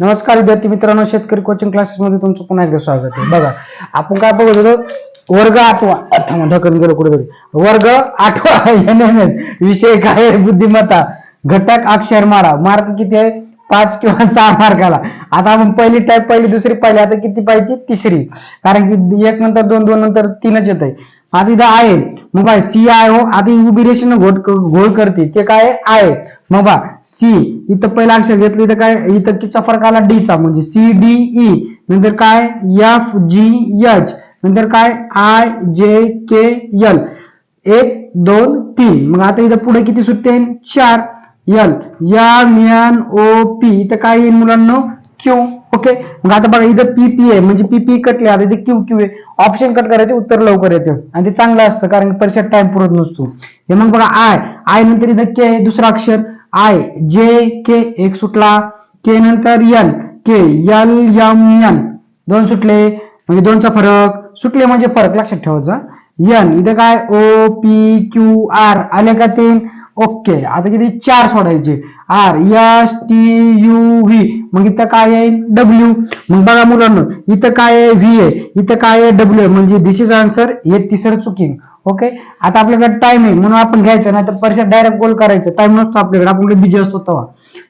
नमस्कार विद्यार्थी मित्रांनो शेतकरी कोचिंग क्लासेस मध्ये तुमचं पुन्हा एकदा स्वागत आहे. बघा आपण काय बघत होतो? वर्ग आठवा. थांबा ढकल गेलो कुठेतरी. वर्ग आठवा एन एम एस विषय काय आहे? बुद्धिमत्ता. घटक अक्षर मारा. मार्क किती आहे? पाच किंवा सहा मार्काला. आता आपण पहिली टाईप पहिली दुसरी पहिली आता किती पाहिजे? तिसरी. कारण की एक नंतर दोन दोन नंतर तीनच येत आहे हा इथं आहे. मग बाय सी आय हो आता उभी रेषेनं घोट घोळ करते. ते काय आहे? मग बा सी इथं पहिलं अक्षर घेतलं इथं काय? इथं किचा फरक आला डी चा. म्हणजे सी डी ई नंतर काय? एफ जी एच नंतर काय? आय जे के एल एक दोन तीन. मग आता इथं पुढे किती सुटते? चार. L M N O P इथं काय येईल मुलांना? क्यू ओके मग आता बघा इथं पीपीए म्हणजे पीपी कटले आता इथे क्यू क्यू आहे. ऑप्शन कट करायचे उत्तर लवकर येते. आणि ते चांगलं असतं कारण की परीक्षेत टाइम पुरत नसतो. हे मग बघा आय आय नंतर इथं के दुसरा अक्षर. आय जे के एक सुटला. के नंतर N K L M N दोन सुटले. म्हणजे दोनचा फरक. सुटले म्हणजे फरक. लक्षात ठेवायचा एन इथं काय? ओ पी क्यू आर आले का तीन? ओके आता किती? चार सोडायचे. R S T U V मग इथं काय आहे? डब्ल्यू मग बघा मुलांना इथं काय आहे? व्ही आहे. इथं काय आहे? डब्ल्यू आहे म्हणजे दिस इज आन्सर हे तिसरं चुकीन ओके? आता आपल्याकडे टाइम आहे म्हणून आपण घ्यायचं नाही तर परीक्षा डायरेक्ट गोल करायचं. टाइम नसतो आपल्याकडे आपल्याकडे बिझी असतो तेव्हा.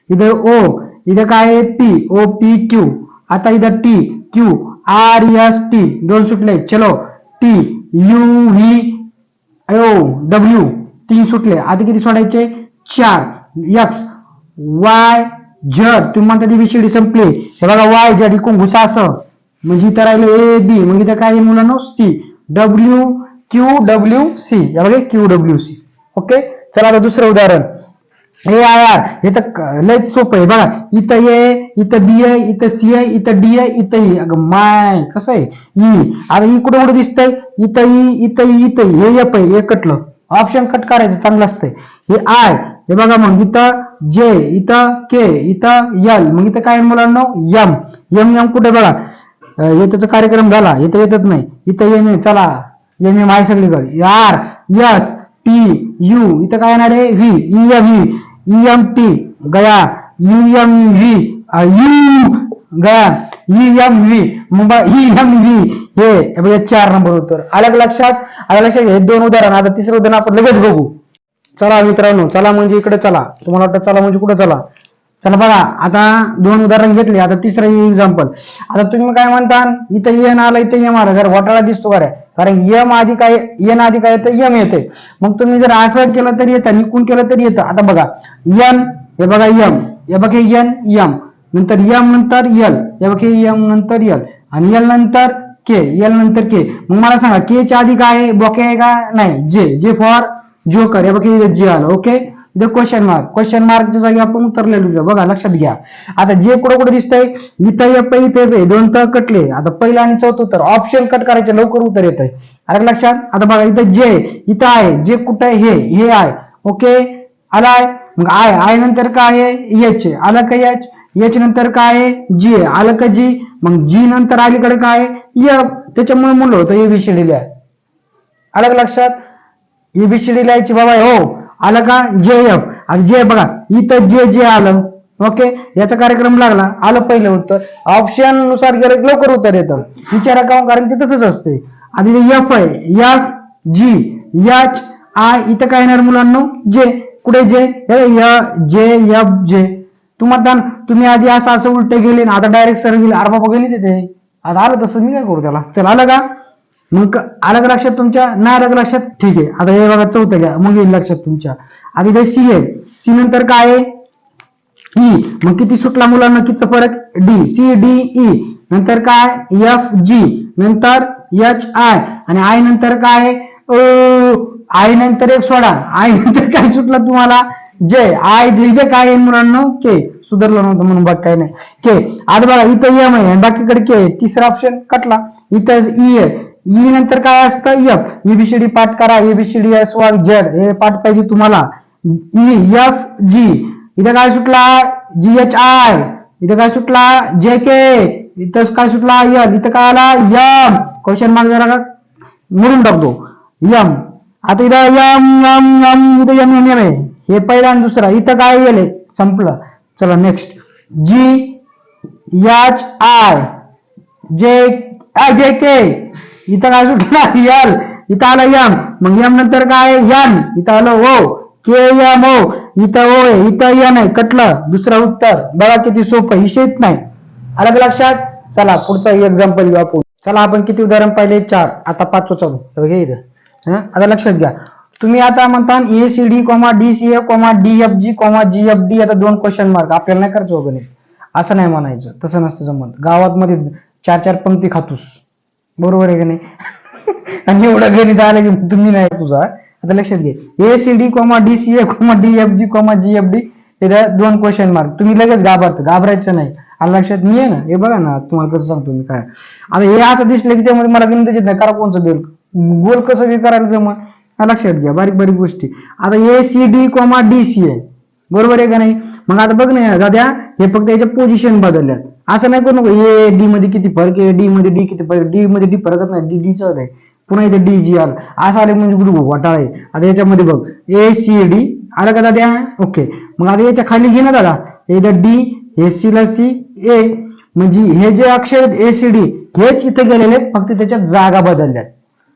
इथं ओ इथं काय आहे? पी ओ पी क्यू आता इथं T Q R S T दोन सुटले. चलो. T U V O W तीन सुटले. आता किती सोडायचे चार. एक्स वाय झड तुम्ही म्हणता बीसीडी संपले. हे बघा वाय झड इकून घुसा असं म्हणजे इथं राहिलं ए बी मग इथं काय मुलांना? C W Q W C या बघा क्यू डब्ल्यू सी ओके चला आता दुसरं उदाहरण. ए आय आर हे तर लयच सोपं आहे. बघा इथं ए इथं बी आहे इथं सी आहे इथं डी आहे इथं ई अगं माय कसं आहे? ई आता ई कुठं कुठं दिसतंय? इथं ई इथं ई इथं हे एफ आहे एकटलं ऑप्शन कट करायचं चांगलं असतंय. हे आय हे बघा मग इथं जे इथं के इथं यल मग इथं काय मुलांना? यम यम यम कुठे बघा? हे त्याचा कार्यक्रम झाला इथं येतच नाही. इथं एम ए चला. एम एम आहे सगळीकडे. आर यस टी यू इथं काय येणार आहे? V E M V E M T गया. यू एम व्ही यू गया. E M V Mumbai E M V हे चार नंबर उत्तर. आलं लक्षात? आलं लक्षात? हे दोन उदाहरण. आता तिसरं उदाहरण आपण लगेच बघू. चला मित्रांनो चला म्हणजे इकडे चला. तुम्हाला वाटतं चला म्हणजे कुठे चला? चला बघा आता दोन उदाहरण घेतले. आता तिसरं एक्झाम्पल आता तुम्ही काय म्हणता? इथं एन आला इथं एम आला. जर वाटाळा दिसतो का कारण यम आधी काय एन आधी काय येतं? यम येते. मग तुम्ही जर असं केलं तरी येतं निकून केलं तरी येतं. आता बघा एन हे बघा यम हे बघा एन यम नंतर यम नंतर यल हे बघा यम नंतर यल आणि यल नंतर के एल नंतर के मग मला सांगा के च्या आधी काय आहे? बॉके आहे का? नाही. जे जे फॉर जोकर हे बघा जे आलं. ओके इथं क्वेश्चन मार्क क्वेश्चन मार्कच्या जागी आपण उतरलेलो बघा लक्षात घ्या. आता जे कुठं कुठं दिसतंय? इथं ये पै इथे पे दोन तर कटले. आता पहिला आणि चौथं उत्तर. ऑप्शन कट करायचे लवकर उत्तर येत आहे अरे लक्षात? आता बघा इथं जे इथं आहे. जे कुठं आहे? हे हे आहे. ओके आलाय मग आय आय नंतर काय आहे? एच आलं का एच एच नंतर काय आहे? जी आलं का जी मग जी नंतर अलीकडे काय आहे? एफ त्याच्यामुळे मुलं होतं एबीसीडी लिहा. आलं का लक्षात? एबीसीडी लिहायची बाबा हो. आलं का? जे एफ आणि जे बघा इथं जे जे आलं. ओके? याचा कार्यक्रम लागला. आलं पहिलं उत्तर. ऑप्शननुसार गेलं लवकर उत्तर येतं. विचारा का हो, कारण ते तसंच असते आधी एफ आहे. एफ जी एच आय इथं काय येणार मुलांना? जे कुठे जे जे एफ जे तुम्हाला तुम्ही आधी असं असं उलटे गेले आता डायरेक्ट सर गेले. अरे बाबा तिथे. आता आलं तसं मी काय करू त्याला? चल आलं का? मग अलग लक्षात तुमच्या? नाही अलग लक्षात? ठीक आहे. आता हे बघा चौथं घ्या. मग येईल लक्षात तुमच्या. आता इथे सी आहे. सी नंतर काय आहे? ई मग किती सुटला मुलांना? कितीचा फरक? डी सी डी ई नंतर काय? एफ जी नंतर एच आय आणि आय नंतर काय? ओ आय नंतर एक सोडा. आय नंतर काय सुटला तुम्हाला? जे आय जे इथे काय येईल मुलांना? के. सुधारलं नव्हतं म्हणून बघ काय नाही. के. आता बघा इथं एम आहे. बाकीकडे के तिसरा ऑप्शन कटला. इथं ई आहे. ई नंतर काय असतं? एफ एबीसीडी पाठ करा. एबीसीडी एस वाय झेड हे पाठ पाहिजे तुम्हाला. ई एफ जी इथं काय सुटला? जी एच आय इथं काय सुटला? जे के इथं काय सुटला? एल इथं काय आला? यम क्वेश्चन मार्क जरा का मोडून टाकतो. यम आता इथं यम यम यम इथं यम एम एम आहे. हे पहिला आणि दुसरा इथं काय येईल संपलं. चला next G H I J I J K इथं काय सुटला? यल इथं आलं यम मग यम नंतर काय? यन इथं आलं ओ के यम ओ इथं ओ इथं यन आहे. कटलं. दुसरं उत्तर. बघा किती सोपं हिशेत नाही. आलं का लक्षात? चला पुढचा एक्झाम्पल घेऊ आपण. चला आपण किती उदाहरण पाहिले? चार. आता पाचवं चालू हे इथं. आता लक्षात घ्या. तुम्ही आता म्हणता A C D comma D C A comma D F G comma G F D आता दोन क्वेश्चन मार्क आपल्याला नाही करायचं गणित. असं नाही म्हणायचं. तसं नसतं जमत. गावात मध्ये चार चार पंक्ती खातोस. बरोबर आहे का नाही? आणि एवढं गणित आलं की तुम्ही नाही तुझा. आता लक्षात घे. A C D comma D C A comma D F G comma G F D हे दोन क्वेश्चन मार्क तुम्ही लगेच घाबरत. घाबरायचं नाही. आणि लक्षात मी आहे ना हे बघा ना तुम्हाला कसं सांगतो मी काय. आता हे असं दिसलं की त्यामध्ये मला गणित येत नाही. करा कोणचं गोल. गोल कसं बी करायला जमा हा लक्षात घ्या बारीक बारीक गोष्टी. आता A C D comma D C आहे. बरोबर आहे का नाही? मग आता बघ ना दाद्या हे फक्त याच्या पोझिशन बदलल्यात. असं नाही करू नको. ए डी मध्ये किती फरक आहे? डी मध्ये डी किती फरक? डी मध्ये डी फरकच नाही. डी डीच आहे. पुन्हा इथे डी जी आलं असं आले म्हणजे गुरु घोटाळा आहे? आता याच्यामध्ये बघ. ए सी डी आलं का दाद्या? ओके मग आता याच्या खाली घे ना दादा. इथं डी हे सी ला सी ए म्हणजे हे जे अक्षर ए सी डी हेच इथे गेलेले आहेत. फक्त त्याच्यात जागा बदलल्यात.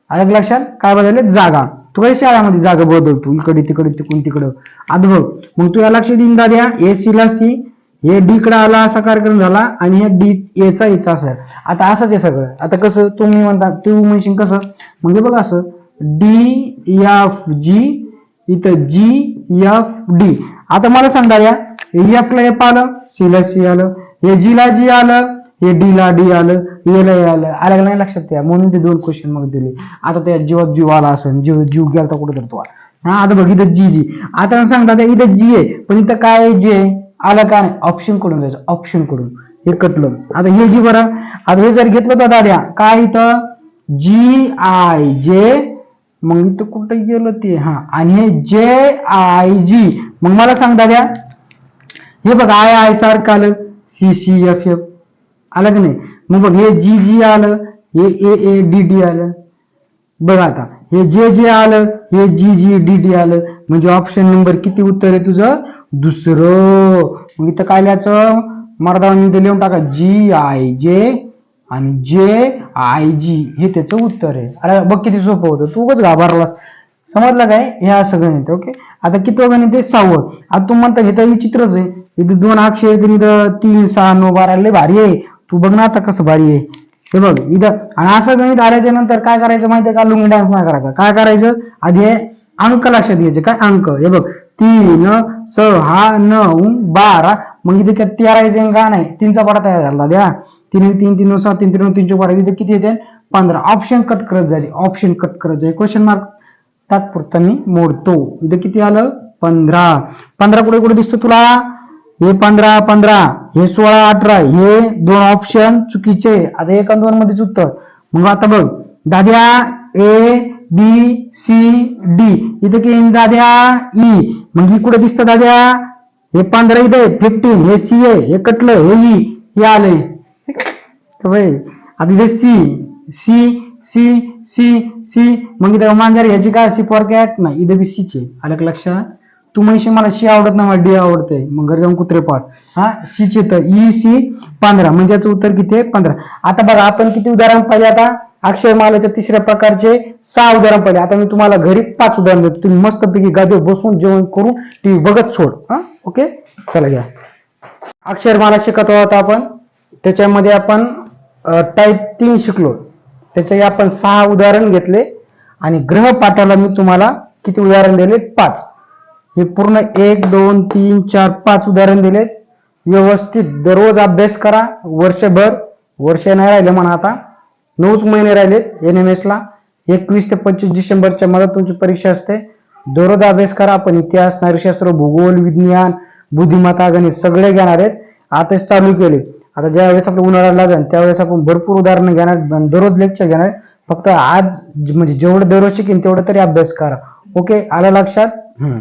आलं लक्षात? काय बदलले? जागा. तू शाळामध्ये जागा बदलतो? इकडे तिकडे तिकडून तिकडं. आता बघ मग तू या लक्ष देऊन दाद्या ए सी ला सी हे डी कडे आला असा कार्यक्रम झाला आणि हे डी एचा एचा असा आता असंच आहे सगळं. आता कसं तुम्ही म्हणता तू म्हणशील कसं? म्हणजे बघ असं. डी एफ जी इथं जी एफ डी आता मला सांगा या. एफ ला एफ आलं सी ला सी आलं. हे जी ला जी आलं. हे डी ला डी आलं ए ला ए आलं. आलं नाही लक्षात त्या म्हणून ते दोन क्वेश्चन मग दिले. आता त्या जीवात जीव आला असेल जीव जीव गेलता कुठं तर तो हा आता बघ इथं जी जी आता सांगतात इथं जी आहे पण इथं काय जे आलं काय ऑप्शनकडून घ्यायचं ऑप्शनकडून. हे कटलं. आता हे जी बरं. आता हे जर घेतलं तर दाद्या काय इथं? जी आय जे मग इथं कुठं गेलं ते? हा आणि हे जे आय जी मग मला सांग दाद्या. हे बघ आय आय सारखं आलं. सी सी एफ एफ आलं की नाही। मग बघ हे जी जी आलं हे ए ए डी डी आलं। बघ आता हे जे जे आलं हे जी जी डी डी आलं। म्हणजे ऑप्शन नंबर किती उत्तर आहे तुझं? दुसरं. मग इथं काय लिहायचं? मर्दावानी इथे लिहून टाका जी आय जे आणि जे आय जी हे त्याचं उत्तर आहे. अरे बघ किती सोपं होतं. तू उगाच घाबरलास. समजलं काय? हे असं गणित ओके? आता किती गणित आहे? सहावं. आता तू म्हणता हे तर विचित्रच आहे. इथे दोन अक्षर इथं तीन सहा नऊ बारा. लय भारी आहे. तू बघ ना आता कसं भारी आहे. हे बघ इथं आणि असं गणित आल्याच्यानंतर काय करायचं माहितीये का? लुंगी डान्स नाही करायचा. काय करायचं? आधी हे अंक लक्षात घ्यायचे. काय अंक? हे बघ तीन सहा नऊ बारा. मग इथे काय तेरा येते का नाही? तीनचा पाडा तयार झाला. द्या. तीन तीन तीन नऊ सहा तीन तीन नऊ तीनशे पाडा. इथे किती येते? पंधरा. ऑप्शन कट करत झाली ऑप्शन कट करत जाईल क्वेश्चन मार्क तात्पुरता मी मोडतो. इथं किती आलं? पंधरा. पंधरा कुठे कुठे दिसतो तुला? हे पंधरा पंधरा हे सोळा अठरा हे दोन ऑप्शन चुकीचे. आता एक दोन मध्येच उत्तर. मग आता बघ. दाद्या ए बी सी डी. इथं की दाद्या ई. मग ही कुठे दिसतं दाद्या? हे पंधरा इथे फिफ्टीन हे सी ए हे कटलं. हे ई. हे आलंय कसं आहे. आता इथे C. C C C C. मग इथे मांजर ह्याची काय सी फॉर कॅट नाही. इथं बी सीचे आलं का लक्षात? तू म्हणशी मला शी आवडत नाही मला डी आवडते मग घर जाऊन कुत्रे पाड हा शी चित ई सी पंधरा. म्हणजे याचं उत्तर किती आहे? पंधरा. आता बघा आपण किती उदाहरण पाहिले आता? अक्षरमालाच्या तिसऱ्या प्रकारचे सहा उदाहरण पाहिले. आता मी तुम्हाला घरी पाच उदाहरण देतो. तुम्ही मस्तपैकी गादी बसून जेवण करून टीव्ही बघत सोड. हा ओके? चला घ्या अक्षरमाला शिकत आहोत आपण. त्याच्यामध्ये आपण टाईप तीन शिकलो. त्याच्या आपण सहा उदाहरण घेतले. आणि ग्रहपाठाला मी तुम्हाला किती उदाहरण दिले? पाच. हे पूर्ण एक दोन तीन चार पाच उदाहरण दिलेत व्यवस्थित दररोज अभ्यास करा. वर्षभर. वर्ष नाही राहिले म्हणा आता. नऊच महिने राहिलेत एन एम एस ला. एकवीस ते पंचवीस डिसेंबरच्या मध्ये तुमची परीक्षा असते. दररोज अभ्यास करा आपण इतिहास नारीशास्त्र भूगोल विज्ञान बुद्धिमत्ता गणित सगळे घेणार आहेत. आताच चालू केले. आता ज्या वेळेस आपलं उन्हाळा लागेल त्यावेळेस आपण भरपूर उदाहरणं घेणार दररोज लेक्चर घेणार फक्त आज म्हणजे जेवढं दररोज शिकेन तेवढं तरी अभ्यास करा. ओके आलं लक्षात? हम्म.